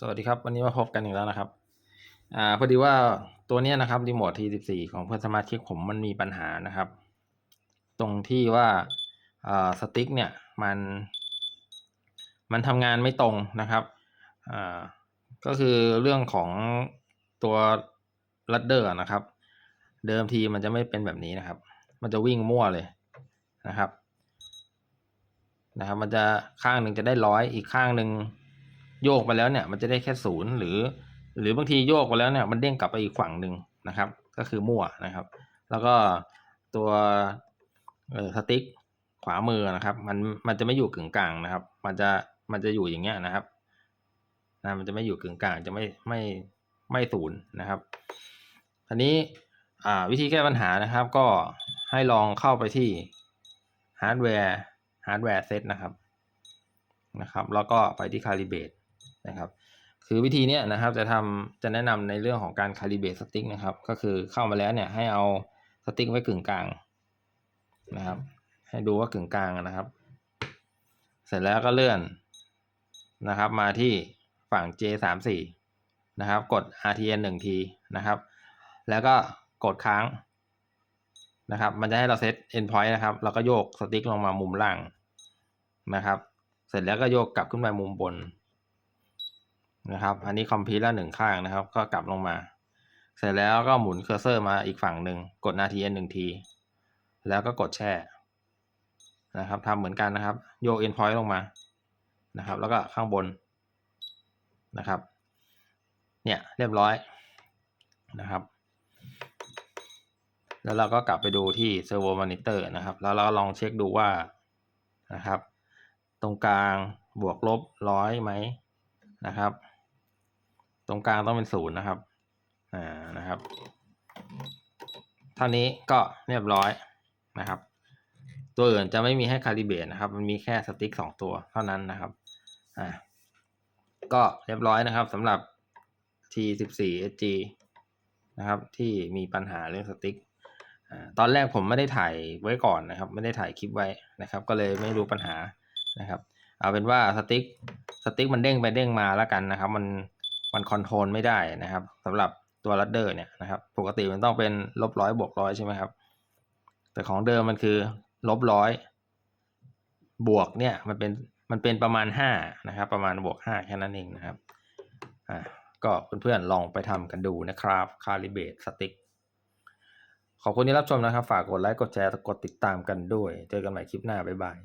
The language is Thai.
สวัสดีครับ วันนี้มาพบกันอีกแล้วนะครับ อ่าพอดีว่าตัวนี้นะครับรีโมท T14 ของเพื่อนสมาชิกผมมันมีปัญหานะครับ ตรงที่ว่าอ่าสติ๊กเนี่ยมัน มันทำงานไม่ตรงนะครับอ่าก็คือเรื่องของตัวลัดเดอร์นะครับ เดิมทีมันจะไม่เป็นแบบนี้นะครับ มันจะวิ่งมั่วเลยนะครับนะครับ มันจะข้างหนึ่งจะได้ร้อยอีกข้างหนึ่ง โยกไปแล้วเนี่ยมันจะได้แค่ศูนย์หรือ หรือบางทีโยกไปแล้วเนี่ยมันเด้งกลับไปอีกฝั่งหนึ่งนะครับ ก็คือมั่วนะครับ แล้วก็ตัวเออสติ๊กขวามือนะครับ มันมันจะไม่อยู่กึ่งกลางนะครับ มันจะมันจะอยู่อย่างเงี้ยนะครับนะมันจะไม่อยู่กึ่งกลางจะไม่ไม่ไม่ศูนย์นะครับทีนี้อ่าวิธีแก้ปัญหานะครับ ก็ให้ลองเข้าไปที่ฮาร์ดแวร์ฮาร์ดแวร์เซตนะครับนะครับ แล้วก็ไปที่คาลิเบต นะครับ คือวิธีเนี้ยนะครับจะทำจะแนะนำในเรื่องของการคาลิเบตสติ๊กนะครับ ก็คือเข้ามาแล้วเนี่ยให้เอาสติ๊กไว้กึ่งกลางนะครับ ให้ดูว่ากึ่งกลางนะครับ เสร็จแล้วก็เลื่อนนะครับ มาที่ฝั่ง J 3 4 นะครับ กด RTN 1ทีนะครับ แล้วก็กดค้างนะครับ มันจะให้เราเซต endpoint นะครับ แล้วก็โยกสติ๊กลงมามุมล่างนะครับ เสร็จแล้วก็โยกกลับขึ้นไปมุมบน นะครับ อันนี้คอมพิวต์ละหนึ่งข้างนะครับ ก็กลับลงมา เสร็จแล้วก็หมุนเคอร์เซอร์มาอีกฝั่งหนึ่งกด RTN หนึ่งที แล้วก็กดแช่นะครับทำเหมือนกันนะครับ โยก endpoint ลงมานะครับ แล้วก็ข้างบนนะครับ เนี่ยเรียบร้อยนะครับ แล้วเราก็กลับไปดูที่ Servo Monitor นะครับ แล้วเราลองเช็คดูว่านะครับ ตรงกลางบวกลบร้อยไหมนะครับ ตรงกลางต้องเป็นศูนย์นะครับ อ่า นะครับ เท่านี้ก็เรียบร้อยนะครับ ตัวอื่นจะไม่มีให้คาลิเบตนะครับ มันมีแค่สติ๊กสองตัวเท่านั้นนะครับ อ่า ก็เรียบร้อยนะครับสำหรับ T14 SG นะครับ ที่มีปัญหาเรื่องสติ๊กอ่าตอนแรกผมไม่ได้ถ่ายไว้ก่อนนะครับ ไม่ได้ถ่ายคลิปไว้นะครับ ก็เลยไม่รู้ปัญหานะครับ เอาเป็นว่าสติ๊กสติ๊กมันเด้งไปเด้งมาแล้วกันนะครับ มัน มันคอนโทรลไม่ได้นะครับสำหรับตัวลัดเดอร์เนี่ยนะครับปกติมันต้องเป็นลบร้อยบวกร้อยใช่ไหมครับ แต่ของเดิมมันคือลบร้อยบวกเนี่ยมันเป็นมันเป็นประมาณห้านะครับประมาณบวกห้าแค่นั้นเองนะครับอ่าก็เพื่อนๆลองไปทำกันดูนะครับคาลิเบตสติ๊กขอบคุณที่รับชมนะครับ ฝากกดไลค์กดแชร์กดติดตามกันด้วย เจอกันใหม่คลิปหน้า บ๊ายบาย